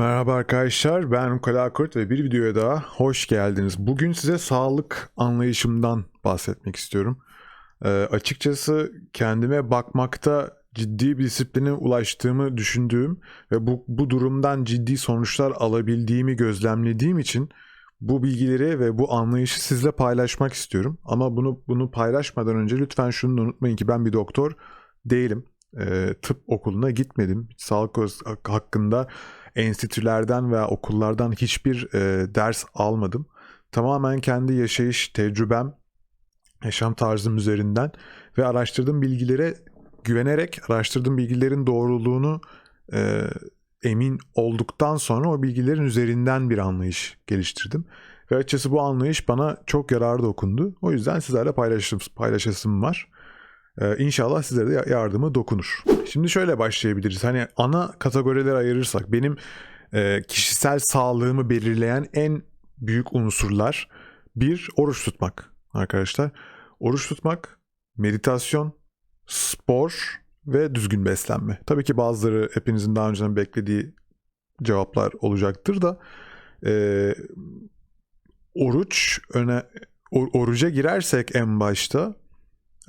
Merhaba arkadaşlar, ben Ukala Kurt ve bir videoya daha hoş geldiniz. Bugün size sağlık anlayışımdan bahsetmek istiyorum. Ee, açıkçası kendime bakmakta ciddi bir disipline ulaştığımı düşündüğüm ve bu, bu durumdan ciddi sonuçlar alabildiğimi gözlemlediğim için bu bilgileri ve bu anlayışı sizle paylaşmak istiyorum. Ama bunu bunu paylaşmadan önce lütfen şunu da unutmayın ki ben bir doktor değilim. Ee, tıp okuluna gitmedim. Sağlık hakkında enstitülerden veya okullardan hiçbir e, ders almadım. Tamamen kendi yaşayış tecrübem, yaşam tarzım üzerinden ve araştırdığım bilgilere güvenerek araştırdığım bilgilerin doğruluğunu e, emin olduktan sonra o bilgilerin üzerinden bir anlayış geliştirdim. Ve açıkçası bu anlayış bana çok yararlı dokundu. O yüzden sizlerle paylaşım, paylaşasım var. Ee, inşallah sizlere de yardımı dokunur. Şimdi şöyle başlayabiliriz. Hani ana kategoriler ayırırsak benim e, kişisel sağlığımı belirleyen en büyük unsurlar bir oruç tutmak arkadaşlar. Oruç tutmak, meditasyon, spor ve düzgün beslenme. Tabii ki bazıları hepinizin daha önceden beklediği cevaplar olacaktır da e, oruç öne or, oruca girersek en başta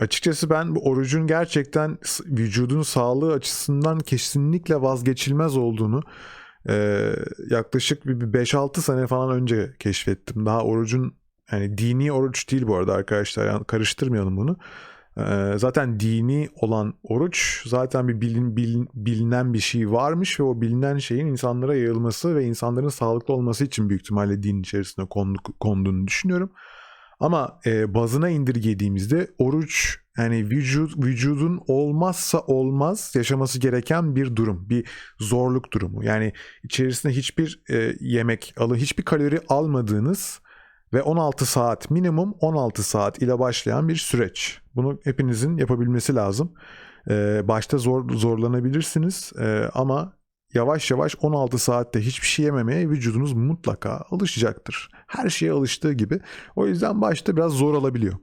Açıkçası ben bu orucun gerçekten vücudun sağlığı açısından kesinlikle vazgeçilmez olduğunu e, yaklaşık bir 5-6 sene falan önce keşfettim. Daha orucun yani dini oruç değil bu arada arkadaşlar yani karıştırmayalım bunu. E, zaten dini olan oruç zaten bir bilin, bilin, bilinen bir şey varmış ve o bilinen şeyin insanlara yayılması ve insanların sağlıklı olması için büyük ihtimalle din içerisine kondu, konduğunu düşünüyorum. Ama e, bazına indirgediğimizde oruç yani vücut vücudun olmazsa olmaz yaşaması gereken bir durum, bir zorluk durumu. Yani içerisinde hiçbir e, yemek alı, hiçbir kalori almadığınız ve 16 saat minimum 16 saat ile başlayan bir süreç. Bunu hepinizin yapabilmesi lazım. Ee, başta zor zorlanabilirsiniz ee, ama yavaş yavaş 16 saatte hiçbir şey yememeye vücudunuz mutlaka alışacaktır. Her şeye alıştığı gibi. O yüzden başta biraz zor alabiliyor.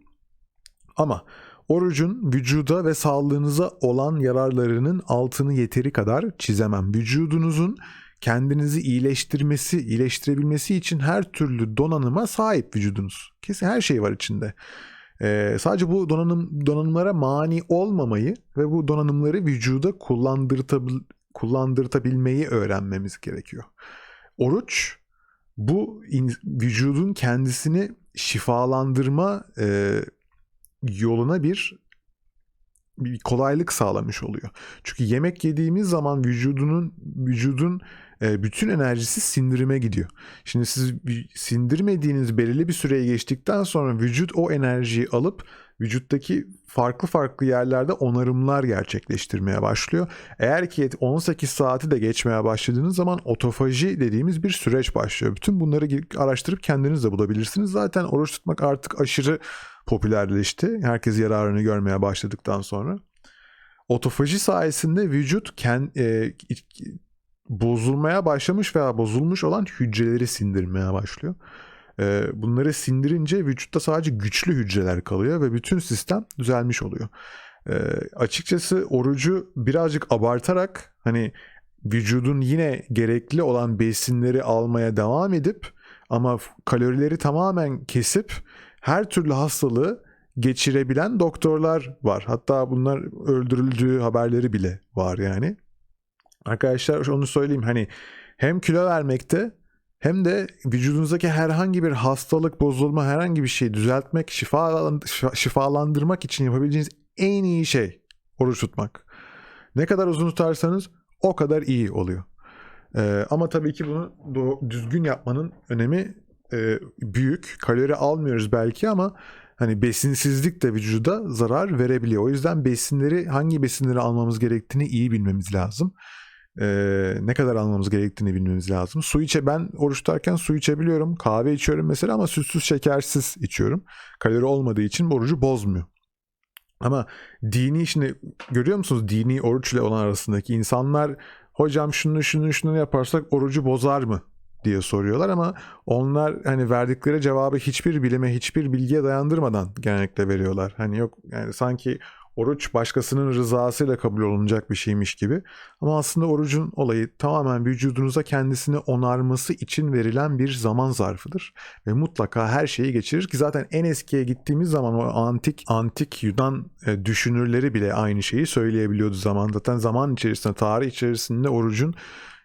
Ama orucun vücuda ve sağlığınıza olan yararlarının altını yeteri kadar çizemem. Vücudunuzun kendinizi iyileştirmesi, iyileştirebilmesi için her türlü donanıma sahip vücudunuz. Kesin her şey var içinde. Ee, sadece bu donanım donanımlara mani olmamayı ve bu donanımları vücuda kullandırtabil kullandırtabilmeyi öğrenmemiz gerekiyor. Oruç bu in, vücudun kendisini şifalandırma e, yoluna bir bir kolaylık sağlamış oluyor. Çünkü yemek yediğimiz zaman vücudunun vücudun e, bütün enerjisi sindirime gidiyor. Şimdi siz sindirmediğiniz belirli bir süreye geçtikten sonra vücut o enerjiyi alıp vücuttaki farklı farklı yerlerde onarımlar gerçekleştirmeye başlıyor. Eğer ki 18 saati de geçmeye başladığınız zaman otofaji dediğimiz bir süreç başlıyor. Bütün bunları araştırıp kendiniz de bulabilirsiniz. Zaten oruç tutmak artık aşırı popülerleşti. Herkes yararını görmeye başladıktan sonra. Otofaji sayesinde vücut kend, e, bozulmaya başlamış veya bozulmuş olan hücreleri sindirmeye başlıyor. E, bunları sindirince vücutta sadece güçlü hücreler kalıyor ve bütün sistem düzelmiş oluyor. E, açıkçası orucu birazcık abartarak hani vücudun yine gerekli olan besinleri almaya devam edip ama kalorileri tamamen kesip her türlü hastalığı geçirebilen doktorlar var. Hatta bunlar öldürüldüğü haberleri bile var yani. Arkadaşlar onu söyleyeyim hani hem kilo vermekte hem de vücudunuzdaki herhangi bir hastalık, bozulma, herhangi bir şeyi düzeltmek, şifalandırmak için yapabileceğiniz en iyi şey oruç tutmak. Ne kadar uzun tutarsanız o kadar iyi oluyor. Ee, ama tabii ki bunu düzgün yapmanın önemi e, büyük. Kalori almıyoruz belki ama hani besinsizlik de vücuda zarar verebiliyor. O yüzden besinleri hangi besinleri almamız gerektiğini iyi bilmemiz lazım. Ee, ne kadar almamız gerektiğini bilmemiz lazım. Su içe ben oruç tutarken su içebiliyorum. Kahve içiyorum mesela ama sütsüz şekersiz içiyorum. Kalori olmadığı için orucu bozmuyor. Ama dini şimdi görüyor musunuz dini oruç ile olan arasındaki insanlar hocam şunu şunu şunu yaparsak orucu bozar mı diye soruyorlar ama onlar hani verdikleri cevabı hiçbir bilime, hiçbir bilgiye dayandırmadan genellikle veriyorlar. Hani yok yani sanki oruç başkasının rızasıyla kabul olunacak bir şeymiş gibi. Ama aslında orucun olayı tamamen vücudunuza kendisini onarması için verilen bir zaman zarfıdır. Ve mutlaka her şeyi geçirir ki zaten en eskiye gittiğimiz zaman o antik antik Yunan e, düşünürleri bile aynı şeyi söyleyebiliyordu zaman. Zaten zaman içerisinde, tarih içerisinde orucun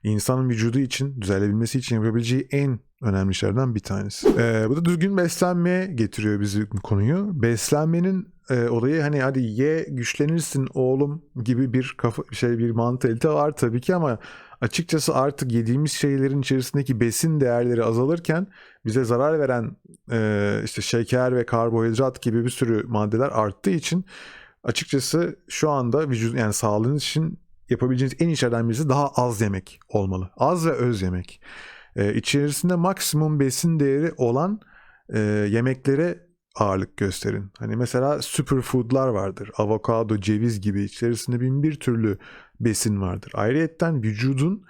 insanın vücudu için, düzelebilmesi için yapabileceği en önemli şeylerden bir tanesi. Ee, bu da düzgün beslenmeye getiriyor bizi konuyu. Beslenmenin e, olayı hani hadi ye güçlenirsin oğlum gibi bir kafa şey bir mantalite var tabii ki ama açıkçası artık yediğimiz şeylerin içerisindeki besin değerleri azalırken bize zarar veren e, işte şeker ve karbonhidrat gibi bir sürü maddeler arttığı için açıkçası şu anda vücut yani sağlığınız için yapabileceğiniz en iyi şeylerden birisi daha az yemek olmalı. Az ve öz yemek. Ee, içerisinde maksimum besin değeri olan e, yemeklere ağırlık gösterin. Hani mesela superfoodlar vardır. Avokado, ceviz gibi içerisinde bin bir türlü besin vardır. Ayrıyeten vücudun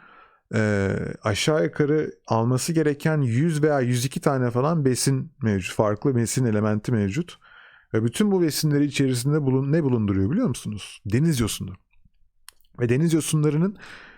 e, aşağı yukarı alması gereken 100 veya 102 tane falan besin mevcut. Farklı besin elementi mevcut. Ve bütün bu besinleri içerisinde bulun, ne bulunduruyor biliyor musunuz? Deniz yosunu. Ve deniz yosunlarının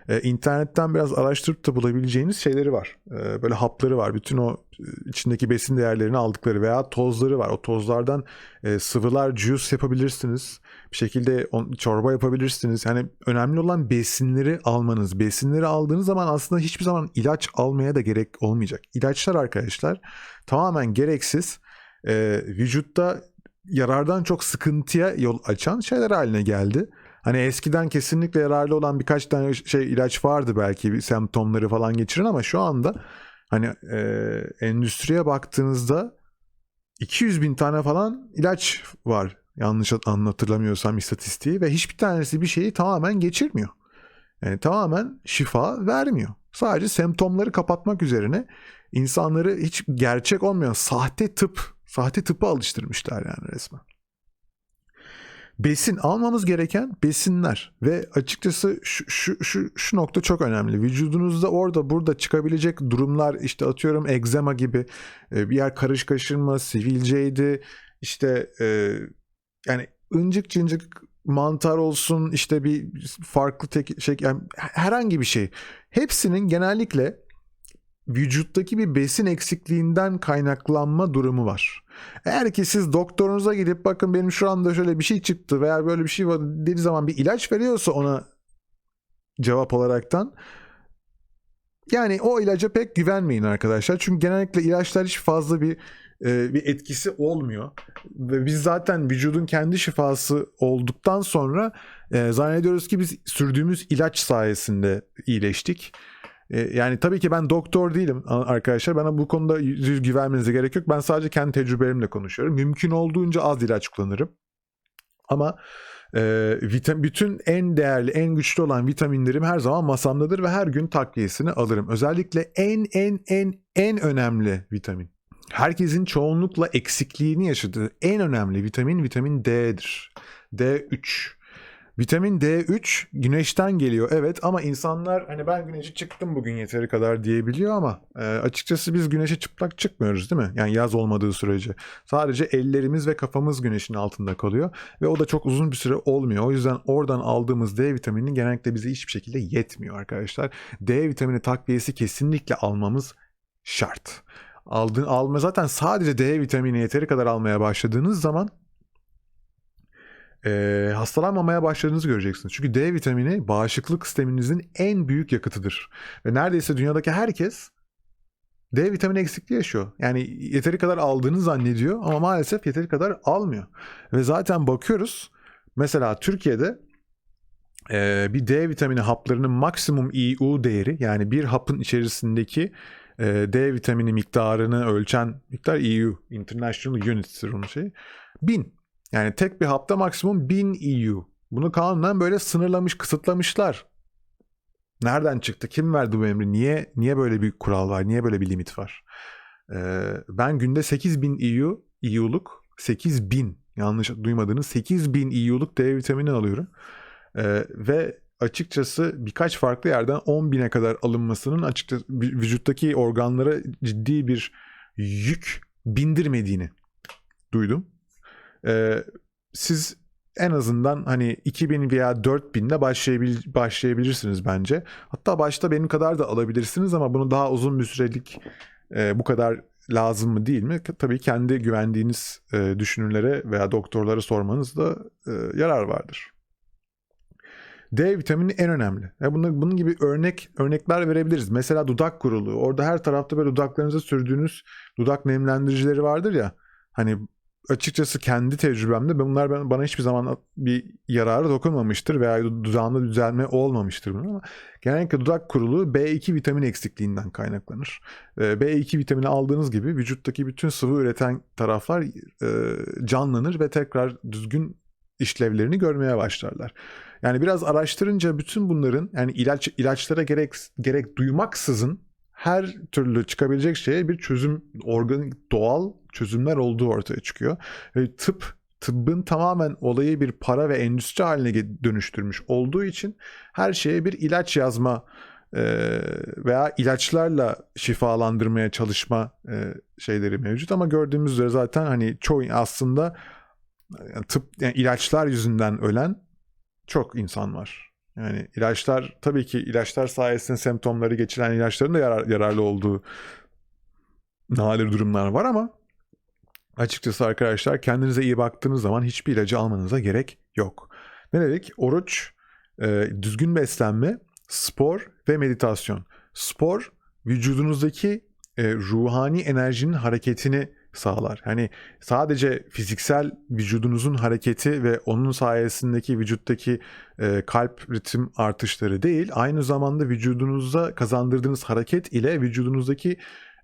e, internetten biraz araştırıp da bulabileceğiniz şeyleri var. E, böyle hapları var. Bütün o e, içindeki besin değerlerini aldıkları veya tozları var. O tozlardan e, sıvılar, juice yapabilirsiniz. Bir şekilde on, çorba yapabilirsiniz. Yani önemli olan besinleri almanız. Besinleri aldığınız zaman aslında hiçbir zaman ilaç almaya da gerek olmayacak. İlaçlar arkadaşlar tamamen gereksiz. E, vücutta yarardan çok sıkıntıya yol açan şeyler haline geldi. Hani eskiden kesinlikle yararlı olan birkaç tane şey ilaç vardı belki semptomları falan geçiren ama şu anda hani e, endüstriye baktığınızda 200 bin tane falan ilaç var. Yanlış anlatırlamıyorsam istatistiği ve hiçbir tanesi bir şeyi tamamen geçirmiyor. Yani tamamen şifa vermiyor. Sadece semptomları kapatmak üzerine insanları hiç gerçek olmayan sahte tıp, sahte tıpa alıştırmışlar yani resmen besin almamız gereken besinler ve açıkçası şu, şu, şu, şu nokta çok önemli. Vücudunuzda orada burada çıkabilecek durumlar işte atıyorum egzema gibi e, bir yer karış kaşınma, sivilceydi işte e, yani incik cincik mantar olsun işte bir farklı tek şey yani herhangi bir şey. Hepsinin genellikle vücuttaki bir besin eksikliğinden kaynaklanma durumu var. Eğer ki siz doktorunuza gidip bakın benim şu anda şöyle bir şey çıktı veya böyle bir şey var dediği zaman bir ilaç veriyorsa ona cevap olaraktan yani o ilaca pek güvenmeyin arkadaşlar. Çünkü genellikle ilaçlar hiç fazla bir e, bir etkisi olmuyor. Ve biz zaten vücudun kendi şifası olduktan sonra e, zannediyoruz ki biz sürdüğümüz ilaç sayesinde iyileştik. E, yani tabii ki ben doktor değilim arkadaşlar. Bana bu konuda yüz güvenmenize gerek yok. Ben sadece kendi tecrübelerimle konuşuyorum. Mümkün olduğunca az ilaç kullanırım. Ama e, vitamin, bütün en değerli, en güçlü olan vitaminlerim her zaman masamdadır ve her gün takviyesini alırım. Özellikle en en en en önemli vitamin. Herkesin çoğunlukla eksikliğini yaşadığı en önemli vitamin vitamin D'dir. D3. Vitamin D3 güneşten geliyor evet ama insanlar hani ben güneşe çıktım bugün yeteri kadar diyebiliyor ama e, açıkçası biz güneşe çıplak çıkmıyoruz değil mi? Yani yaz olmadığı sürece. Sadece ellerimiz ve kafamız güneşin altında kalıyor ve o da çok uzun bir süre olmuyor. O yüzden oradan aldığımız D vitamini genellikle bize hiçbir şekilde yetmiyor arkadaşlar. D vitamini takviyesi kesinlikle almamız şart. Aldığın alma zaten sadece D vitamini yeteri kadar almaya başladığınız zaman e, hastalanmamaya başladığınızı göreceksiniz. Çünkü D vitamini bağışıklık sisteminizin en büyük yakıtıdır. Ve neredeyse dünyadaki herkes D vitamini eksikliği yaşıyor. Yani yeteri kadar aldığını zannediyor ama maalesef yeteri kadar almıyor. Ve zaten bakıyoruz mesela Türkiye'de e, bir D vitamini haplarının maksimum EU değeri yani bir hapın içerisindeki e, D vitamini miktarını ölçen miktar EU International Units'tir onun şeyi. 1000. Yani tek bir hapta maksimum 1000 EU. Bunu kanunen böyle sınırlamış, kısıtlamışlar. Nereden çıktı? Kim verdi bu emri? Niye niye böyle bir kural var? Niye böyle bir limit var? Ee, ben günde 8000 EU, EU'luk 8000 yanlış duymadığınız 8000 EU'luk D vitamini alıyorum. Ee, ve açıkçası birkaç farklı yerden 10 bine kadar alınmasının açıkçası vücuttaki organlara ciddi bir yük bindirmediğini duydum. Ee, siz en azından hani 2000 veya 4000 ile başlayabil başlayabilirsiniz bence. Hatta başta benim kadar da alabilirsiniz ama bunu daha uzun bir sürelik e, bu kadar lazım mı değil mi? Tabii kendi güvendiğiniz e, düşünürlere veya doktorlara sormanızda e, yarar vardır. D vitamini en önemli. Ya bunun, bunun gibi örnek örnekler verebiliriz. Mesela dudak kuruluğu. Orada her tarafta böyle dudaklarınıza sürdüğünüz dudak nemlendiricileri vardır ya. Hani açıkçası kendi tecrübemde bunlar bana hiçbir zaman bir yararı dokunmamıştır veya dudağımda düzelme olmamıştır bunun ama genellikle dudak kuruluğu B2 vitamin eksikliğinden kaynaklanır. B2 vitamini aldığınız gibi vücuttaki bütün sıvı üreten taraflar e, canlanır ve tekrar düzgün işlevlerini görmeye başlarlar. Yani biraz araştırınca bütün bunların yani ilaç ilaçlara gerek gerek duymaksızın her türlü çıkabilecek şeye bir çözüm organik doğal çözümler olduğu ortaya çıkıyor. Ve tıp tıbbın tamamen olayı bir para ve endüstri haline dönüştürmüş olduğu için her şeye bir ilaç yazma veya ilaçlarla şifalandırmaya çalışma şeyleri mevcut ama gördüğümüz üzere zaten hani çoğu aslında tıp yani ilaçlar yüzünden ölen çok insan var. Yani ilaçlar tabii ki ilaçlar sayesinde semptomları geçiren ilaçların da yarar, yararlı olduğu nadir durumlar var ama açıkçası arkadaşlar kendinize iyi baktığınız zaman hiçbir ilacı almanıza gerek yok. Ne dedik? Oruç, e, düzgün beslenme, spor ve meditasyon. Spor vücudunuzdaki e, ruhani enerjinin hareketini sağlar. Hani sadece fiziksel vücudunuzun hareketi ve onun sayesindeki vücuttaki e, kalp ritim artışları değil, aynı zamanda vücudunuza kazandırdığınız hareket ile vücudunuzdaki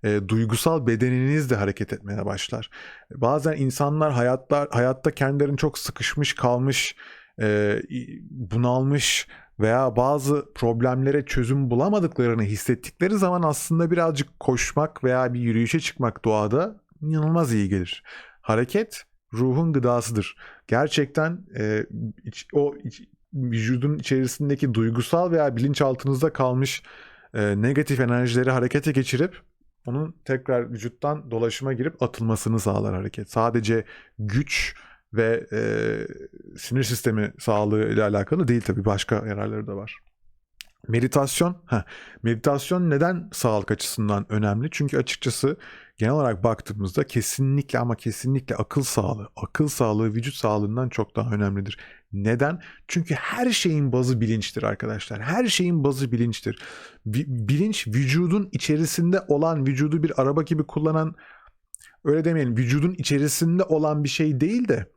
e, duygusal bedeniniz de hareket etmeye başlar. Bazen insanlar hayatlar hayatta kendilerini çok sıkışmış kalmış, e, bunalmış veya bazı problemlere çözüm bulamadıklarını hissettikleri zaman aslında birazcık koşmak veya bir yürüyüşe çıkmak doğada inanılmaz iyi gelir. Hareket ruhun gıdasıdır. Gerçekten e, iç, o iç, vücudun içerisindeki duygusal veya bilinçaltınızda kalmış e, negatif enerjileri harekete geçirip onun tekrar vücuttan dolaşıma girip atılmasını sağlar hareket. Sadece güç ve e, sinir sistemi sağlığı ile alakalı değil tabii başka yararları da var. Meditasyon, heh, meditasyon neden sağlık açısından önemli? Çünkü açıkçası genel olarak baktığımızda kesinlikle ama kesinlikle akıl sağlığı, akıl sağlığı vücut sağlığından çok daha önemlidir. Neden? Çünkü her şeyin bazı bilinçtir arkadaşlar. Her şeyin bazı bilinçtir. Bilinç vücudun içerisinde olan, vücudu bir araba gibi kullanan öyle demeyelim, vücudun içerisinde olan bir şey değil de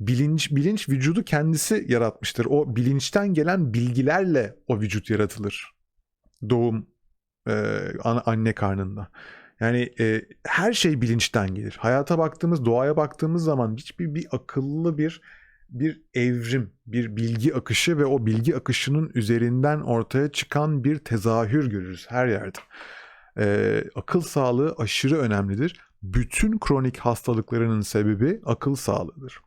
bilinç bilinç vücudu kendisi yaratmıştır. O bilinçten gelen bilgilerle o vücut yaratılır. Doğum e, anne karnında. Yani e, her şey bilinçten gelir. Hayata baktığımız, doğaya baktığımız zaman hiçbir bir akıllı bir bir evrim, bir bilgi akışı ve o bilgi akışının üzerinden ortaya çıkan bir tezahür görürüz her yerde. Ee, akıl sağlığı aşırı önemlidir. Bütün kronik hastalıklarının sebebi akıl sağlığıdır.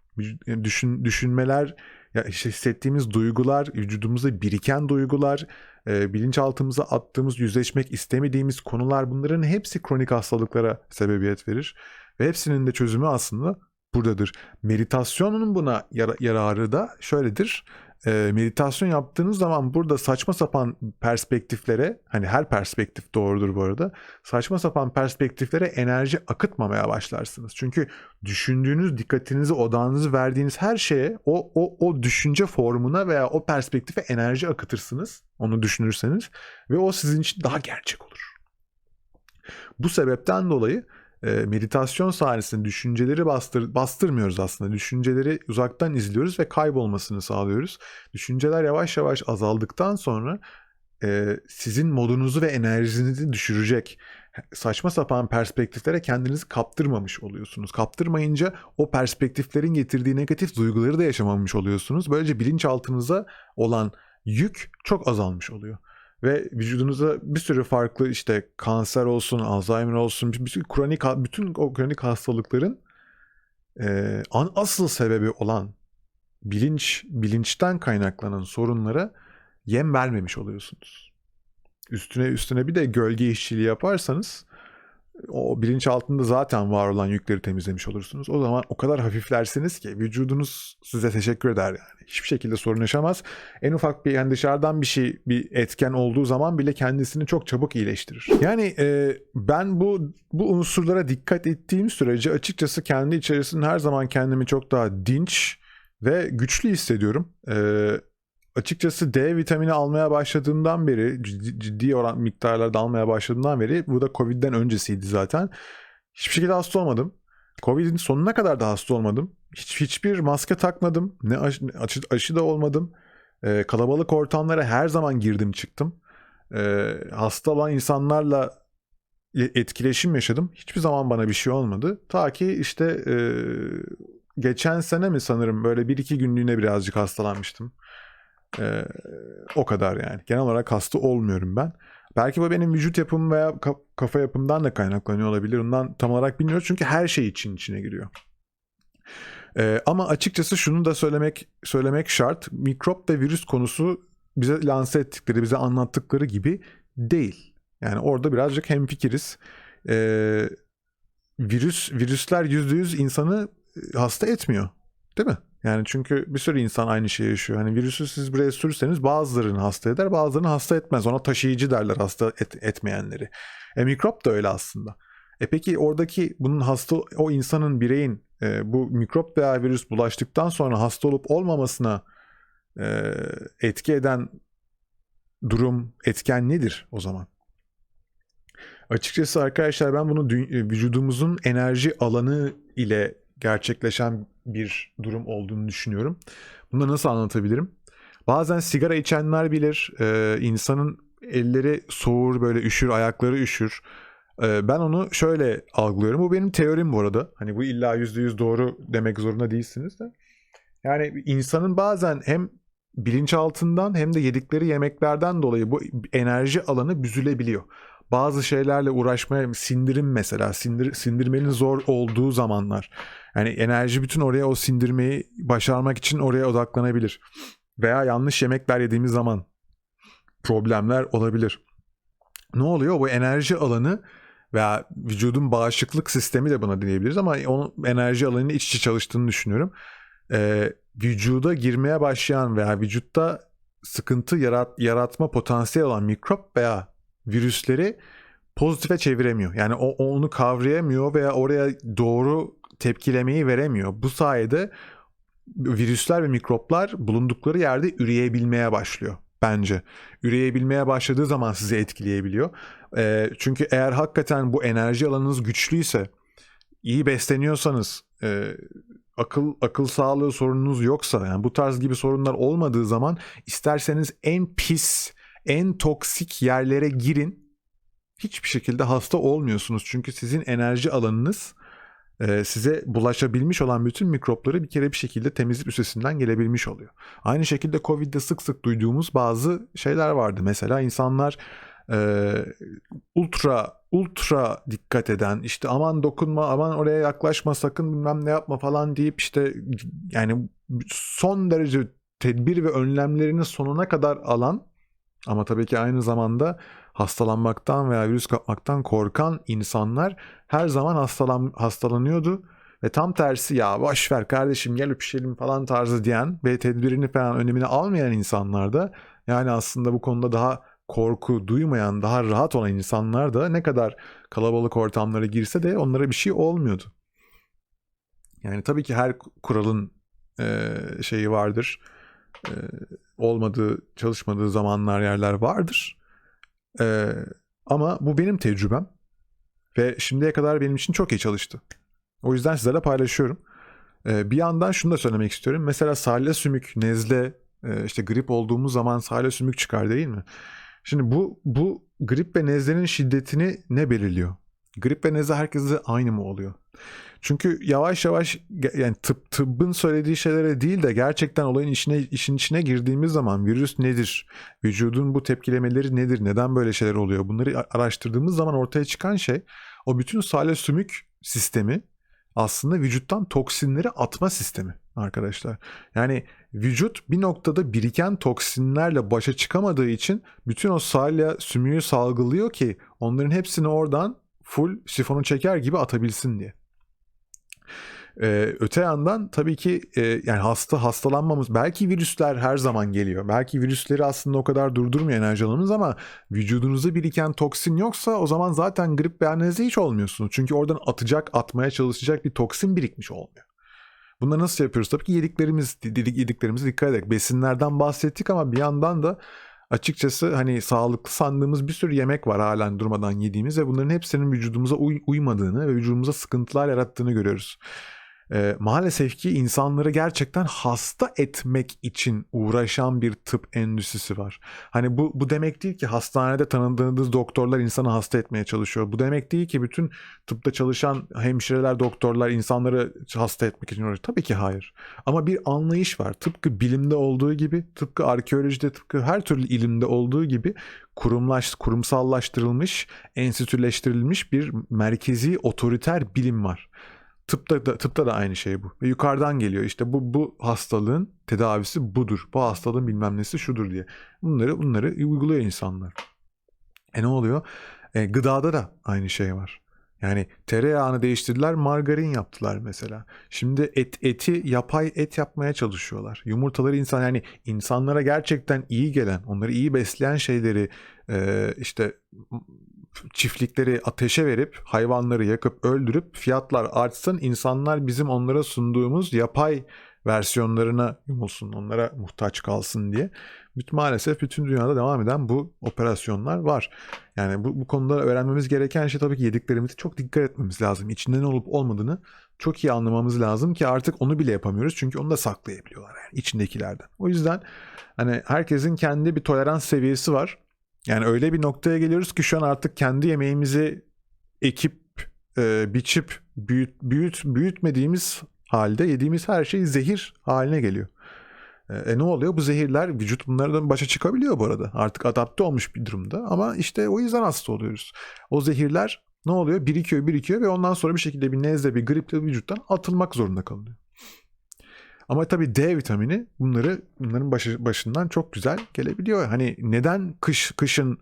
Düşün, düşünmeler, ya hissettiğimiz duygular, vücudumuzda biriken duygular, e, bilinçaltımıza attığımız, yüzleşmek istemediğimiz konular bunların hepsi kronik hastalıklara sebebiyet verir. Ve hepsinin de çözümü aslında buradadır. Meditasyonun buna yar- yararı da şöyledir e, meditasyon yaptığınız zaman burada saçma sapan perspektiflere hani her perspektif doğrudur bu arada saçma sapan perspektiflere enerji akıtmamaya başlarsınız. Çünkü düşündüğünüz dikkatinizi odağınızı verdiğiniz her şeye o, o, o düşünce formuna veya o perspektife enerji akıtırsınız onu düşünürseniz ve o sizin için daha gerçek olur. Bu sebepten dolayı meditasyon sayesinde düşünceleri bastır, bastırmıyoruz aslında. Düşünceleri uzaktan izliyoruz ve kaybolmasını sağlıyoruz. Düşünceler yavaş yavaş azaldıktan sonra e, sizin modunuzu ve enerjinizi düşürecek saçma sapan perspektiflere kendinizi kaptırmamış oluyorsunuz. Kaptırmayınca o perspektiflerin getirdiği negatif duyguları da yaşamamış oluyorsunuz. Böylece bilinçaltınıza olan yük çok azalmış oluyor ve vücudunuza bir sürü farklı işte kanser olsun, Alzheimer olsun, sürü kronik bütün o kronik hastalıkların e, an asıl sebebi olan bilinç bilinçten kaynaklanan sorunlara yem vermemiş oluyorsunuz. Üstüne üstüne bir de gölge işçiliği yaparsanız o bilinç altında zaten var olan yükleri temizlemiş olursunuz. O zaman o kadar hafiflersiniz ki vücudunuz size teşekkür eder yani. Hiçbir şekilde sorun yaşamaz. En ufak bir yani dışarıdan bir şey bir etken olduğu zaman bile kendisini çok çabuk iyileştirir. Yani e, ben bu bu unsurlara dikkat ettiğim sürece açıkçası kendi içerisinde her zaman kendimi çok daha dinç ve güçlü hissediyorum. E, açıkçası D vitamini almaya başladığımdan beri ciddi, oran miktarlarda almaya başladığımdan beri bu da Covid'den öncesiydi zaten. Hiçbir şekilde hasta olmadım. Covid'in sonuna kadar da hasta olmadım. Hiç hiçbir maske takmadım. Ne aşı, aşı, da olmadım. Ee, kalabalık ortamlara her zaman girdim çıktım. Ee, hasta olan insanlarla etkileşim yaşadım. Hiçbir zaman bana bir şey olmadı. Ta ki işte e, geçen sene mi sanırım böyle bir iki günlüğüne birazcık hastalanmıştım. Ee, o kadar yani. Genel olarak hasta olmuyorum ben. Belki bu benim vücut yapım veya kafa yapımdan da kaynaklanıyor olabilir. Ondan tam olarak bilmiyoruz çünkü her şey için içine giriyor. Ee, ama açıkçası şunu da söylemek söylemek şart. Mikrop ve virüs konusu bize lanse ettikleri, bize anlattıkları gibi değil. Yani orada birazcık hemfikiriz. Ee, virüs virüsler %100 insanı hasta etmiyor. Değil mi? Yani çünkü bir sürü insan aynı şeyi yaşıyor. Hani virüsü siz buraya sürseniz bazılarını hasta eder, bazılarını hasta etmez. Ona taşıyıcı derler hasta et, etmeyenleri. E mikrop da öyle aslında. E peki oradaki bunun hasta o insanın bireyin e, bu mikrop veya virüs bulaştıktan sonra hasta olup olmamasına e, etki eden durum, etken nedir o zaman? Açıkçası arkadaşlar ben bunu vücudumuzun enerji alanı ile gerçekleşen bir durum olduğunu düşünüyorum. Bunu nasıl anlatabilirim? Bazen sigara içenler bilir. E, insanın elleri soğur böyle üşür, ayakları üşür. E, ben onu şöyle algılıyorum. Bu benim teorim bu arada. Hani bu illa %100 doğru demek zorunda değilsiniz de. Yani insanın bazen hem bilinçaltından hem de yedikleri yemeklerden dolayı bu enerji alanı büzülebiliyor bazı şeylerle uğraşmaya sindirim mesela sindir, sindirmenin zor olduğu zamanlar yani enerji bütün oraya o sindirmeyi başarmak için oraya odaklanabilir veya yanlış yemekler yediğimiz zaman problemler olabilir. Ne oluyor? Bu enerji alanı veya vücudun bağışıklık sistemi de buna diyebiliriz ama onun enerji alanının iç içe çalıştığını düşünüyorum. Ee, vücuda girmeye başlayan veya vücutta sıkıntı yarat, yaratma potansiyeli olan mikrop veya virüsleri pozitife çeviremiyor. Yani o onu kavrayamıyor veya oraya doğru tepkilemeyi veremiyor. Bu sayede virüsler ve mikroplar bulundukları yerde üreyebilmeye başlıyor bence. Üreyebilmeye başladığı zaman sizi etkileyebiliyor. E, çünkü eğer hakikaten bu enerji alanınız güçlüyse, iyi besleniyorsanız, e, akıl akıl sağlığı sorununuz yoksa, yani bu tarz gibi sorunlar olmadığı zaman isterseniz en pis en toksik yerlere girin. Hiçbir şekilde hasta olmuyorsunuz. Çünkü sizin enerji alanınız e, size bulaşabilmiş olan bütün mikropları bir kere bir şekilde temizleyip üstesinden gelebilmiş oluyor. Aynı şekilde Covid'de sık sık duyduğumuz bazı şeyler vardı. Mesela insanlar e, ultra ultra dikkat eden işte aman dokunma aman oraya yaklaşma sakın bilmem ne yapma falan deyip işte yani son derece tedbir ve önlemlerini sonuna kadar alan ama tabii ki aynı zamanda hastalanmaktan veya virüs kapmaktan korkan insanlar her zaman hastalan, hastalanıyordu. Ve tam tersi ya boş ver kardeşim gel öpüşelim falan tarzı diyen ve tedbirini falan önemini almayan insanlar da yani aslında bu konuda daha korku duymayan, daha rahat olan insanlar da ne kadar kalabalık ortamlara girse de onlara bir şey olmuyordu. Yani tabii ki her kuralın e, şeyi vardır. E, olmadığı, çalışmadığı zamanlar, yerler vardır. Ee, ama bu benim tecrübem. Ve şimdiye kadar benim için çok iyi çalıştı. O yüzden sizlerle paylaşıyorum. Ee, bir yandan şunu da söylemek istiyorum. Mesela salya sümük, nezle, e, işte grip olduğumuz zaman salya sümük çıkar değil mi? Şimdi bu bu grip ve nezlenin şiddetini ne belirliyor? Grip ve nezle herkese aynı mı oluyor? Çünkü yavaş yavaş yani tıp tıbbın söylediği şeylere değil de gerçekten olayın içine işin içine girdiğimiz zaman virüs nedir? Vücudun bu tepkilemeleri nedir? Neden böyle şeyler oluyor? Bunları araştırdığımız zaman ortaya çıkan şey o bütün salya sümük sistemi aslında vücuttan toksinleri atma sistemi arkadaşlar. Yani vücut bir noktada biriken toksinlerle başa çıkamadığı için bütün o salya sümüğü salgılıyor ki onların hepsini oradan full sifonu çeker gibi atabilsin diye. Ee, öte yandan tabii ki e, yani hasta hastalanmamız belki virüsler her zaman geliyor. Belki virüsleri aslında o kadar durdurmuyor enerji alanımız ama vücudunuzda biriken toksin yoksa o zaman zaten grip alerjide hiç olmuyorsunuz. Çünkü oradan atacak, atmaya çalışacak bir toksin birikmiş olmuyor. Bunları nasıl yapıyoruz? Tabii ki yediklerimiz, yediklerimize dikkat ederek. Besinlerden bahsettik ama bir yandan da açıkçası hani sağlıklı sandığımız bir sürü yemek var halen durmadan yediğimiz ve bunların hepsinin vücudumuza uy- uymadığını ve vücudumuza sıkıntılar yarattığını görüyoruz. Ee, maalesef ki insanları gerçekten hasta etmek için uğraşan bir tıp endüstrisi var. Hani bu bu demek değil ki hastanede tanıdığınız doktorlar insanı hasta etmeye çalışıyor. Bu demek değil ki bütün tıpta çalışan hemşireler, doktorlar insanları hasta etmek için uğraşıyor. Tabii ki hayır. Ama bir anlayış var. Tıpkı bilimde olduğu gibi, tıpkı arkeolojide, tıpkı her türlü ilimde olduğu gibi kurumlaş, kurumsallaştırılmış, enstitüleştirilmiş bir merkezi otoriter bilim var. Tıpta da, tıpta da aynı şey bu. Ve yukarıdan geliyor. İşte bu bu hastalığın tedavisi budur. Bu hastalığın bilmem nesi şudur diye. Bunları bunları uyguluyor insanlar. E ne oluyor? E, gıdada da aynı şey var. Yani tereyağını değiştirdiler, margarin yaptılar mesela. Şimdi et eti yapay et yapmaya çalışıyorlar. Yumurtaları insan yani insanlara gerçekten iyi gelen, onları iyi besleyen şeyleri e, işte çiftlikleri ateşe verip hayvanları yakıp öldürüp fiyatlar artsın insanlar bizim onlara sunduğumuz yapay versiyonlarına yumulsun onlara muhtaç kalsın diye. Maalesef bütün dünyada devam eden bu operasyonlar var. Yani bu, bu konuda öğrenmemiz gereken şey tabii ki yediklerimize çok dikkat etmemiz lazım. İçinde ne olup olmadığını çok iyi anlamamız lazım ki artık onu bile yapamıyoruz. Çünkü onu da saklayabiliyorlar yani içindekilerden. O yüzden hani herkesin kendi bir tolerans seviyesi var. Yani öyle bir noktaya geliyoruz ki şu an artık kendi yemeğimizi ekip, e, biçip, büyüt, büyüt, büyütmediğimiz halde yediğimiz her şey zehir haline geliyor. E, ne oluyor? Bu zehirler vücut bunlardan başa çıkabiliyor bu arada. Artık adapte olmuş bir durumda ama işte o yüzden hasta oluyoruz. O zehirler ne oluyor? Birikiyor, birikiyor ve ondan sonra bir şekilde bir nezle, bir griple vücuttan atılmak zorunda kalıyor. Ama tabii D vitamini bunları bunların başı, başından çok güzel gelebiliyor. Hani neden kış kışın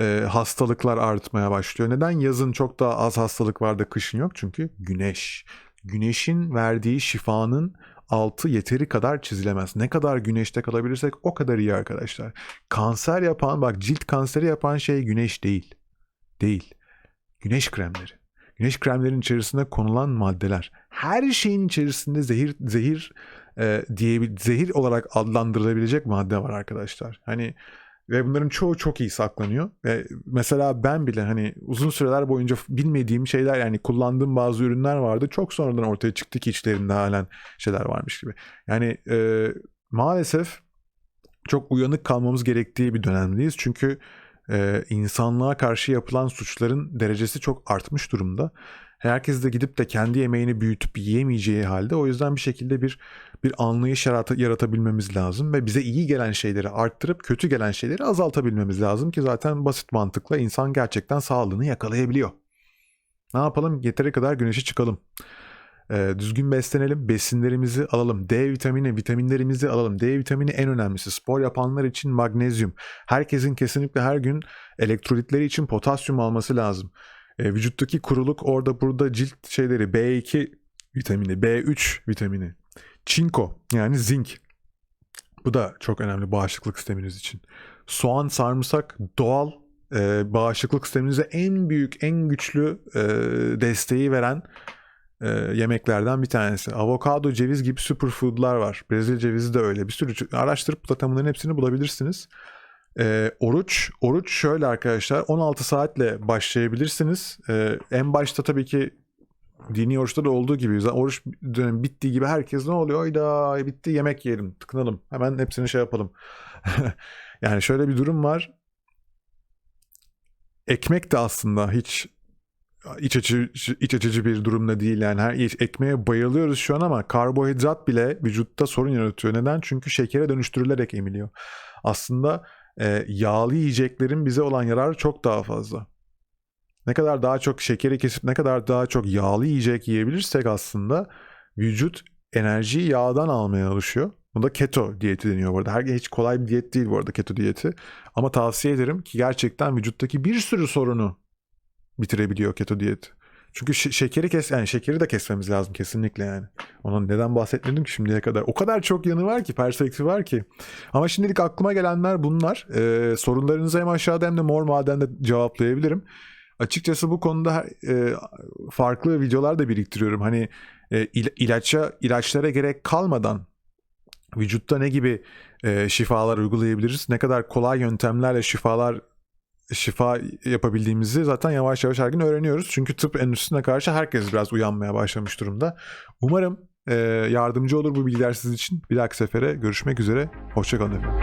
e, hastalıklar artmaya başlıyor? Neden yazın çok daha az hastalık var da kışın yok? Çünkü güneş. Güneşin verdiği şifanın altı yeteri kadar çizilemez. Ne kadar güneşte kalabilirsek o kadar iyi arkadaşlar. Kanser yapan bak cilt kanseri yapan şey güneş değil. Değil. Güneş kremleri. Güneş kremlerinin içerisinde konulan maddeler. Her şeyin içerisinde zehir zehir e, diye zehir olarak adlandırılabilecek madde var arkadaşlar. Hani ve bunların çoğu çok iyi saklanıyor. Ve mesela ben bile hani uzun süreler boyunca bilmediğim şeyler yani kullandığım bazı ürünler vardı. Çok sonradan ortaya çıktı ki içlerinde halen şeyler varmış gibi. Yani e, maalesef çok uyanık kalmamız gerektiği bir dönemdeyiz. Çünkü e, insanlığa karşı yapılan suçların derecesi çok artmış durumda. Herkes de gidip de kendi yemeğini büyütüp yiyemeyeceği halde o yüzden bir şekilde bir bir anlayış yarat- yaratabilmemiz lazım ve bize iyi gelen şeyleri arttırıp kötü gelen şeyleri azaltabilmemiz lazım ki zaten basit mantıkla insan gerçekten sağlığını yakalayabiliyor. Ne yapalım? Yeteri kadar güneşe çıkalım. Ee, düzgün beslenelim, besinlerimizi alalım. D vitamini, vitaminlerimizi alalım. D vitamini en önemlisi. Spor yapanlar için magnezyum. Herkesin kesinlikle her gün elektrolitleri için potasyum alması lazım. Ee, vücuttaki kuruluk orada burada cilt şeyleri B2 vitamini, B3 vitamini, çinko yani zinc. Bu da çok önemli bağışıklık sisteminiz için. Soğan, sarımsak doğal e, bağışıklık sisteminize en büyük, en güçlü e, desteği veren e, yemeklerden bir tanesi. Avokado, ceviz gibi superfoodlar var. Brezilya cevizi de öyle. Bir sürü araştırıp zaten bunların hepsini bulabilirsiniz. E, oruç, oruç şöyle arkadaşlar 16 saatle başlayabilirsiniz. E, en başta tabii ki dini oruçta da olduğu gibi oruç dönemi bittiği gibi herkes ne oluyor? Ayda bitti yemek yiyelim, tıkınalım. Hemen hepsini şey yapalım. yani şöyle bir durum var. Ekmek de aslında hiç iç açıcı, iç açıcı bir durumda değil. Yani her ekmeğe bayılıyoruz şu an ama karbohidrat bile vücutta sorun yaratıyor. Neden? Çünkü şekere dönüştürülerek emiliyor. Aslında e, yağlı yiyeceklerin bize olan yararı çok daha fazla. Ne kadar daha çok şekeri kesip ne kadar daha çok yağlı yiyecek yiyebilirsek aslında vücut enerjiyi yağdan almaya alışıyor. Bu da keto diyeti deniyor bu arada. Her hiç kolay bir diyet değil bu arada keto diyeti. Ama tavsiye ederim ki gerçekten vücuttaki bir sürü sorunu bitirebiliyor keto diyet. Çünkü şe- şekeri kes yani şekeri de kesmemiz lazım kesinlikle yani. Onun neden bahsetmedim ki şimdiye kadar. O kadar çok yanı var ki, perspektifi var ki. Ama şimdilik aklıma gelenler bunlar. Ee, sorunlarınızı hem aşağıda hem de mor madende cevaplayabilirim. Açıkçası bu konuda e, farklı videolar da biriktiriyorum. Hani e, il- ilaça ilaçlara gerek kalmadan vücutta ne gibi e, şifalar uygulayabiliriz? Ne kadar kolay yöntemlerle şifalar şifa yapabildiğimizi zaten yavaş yavaş her gün öğreniyoruz. Çünkü tıp endüstrisine karşı herkes biraz uyanmaya başlamış durumda. Umarım e, yardımcı olur bu bilgiler sizin için. Bir dahaki sefere görüşmek üzere. Hoşçakalın efendim.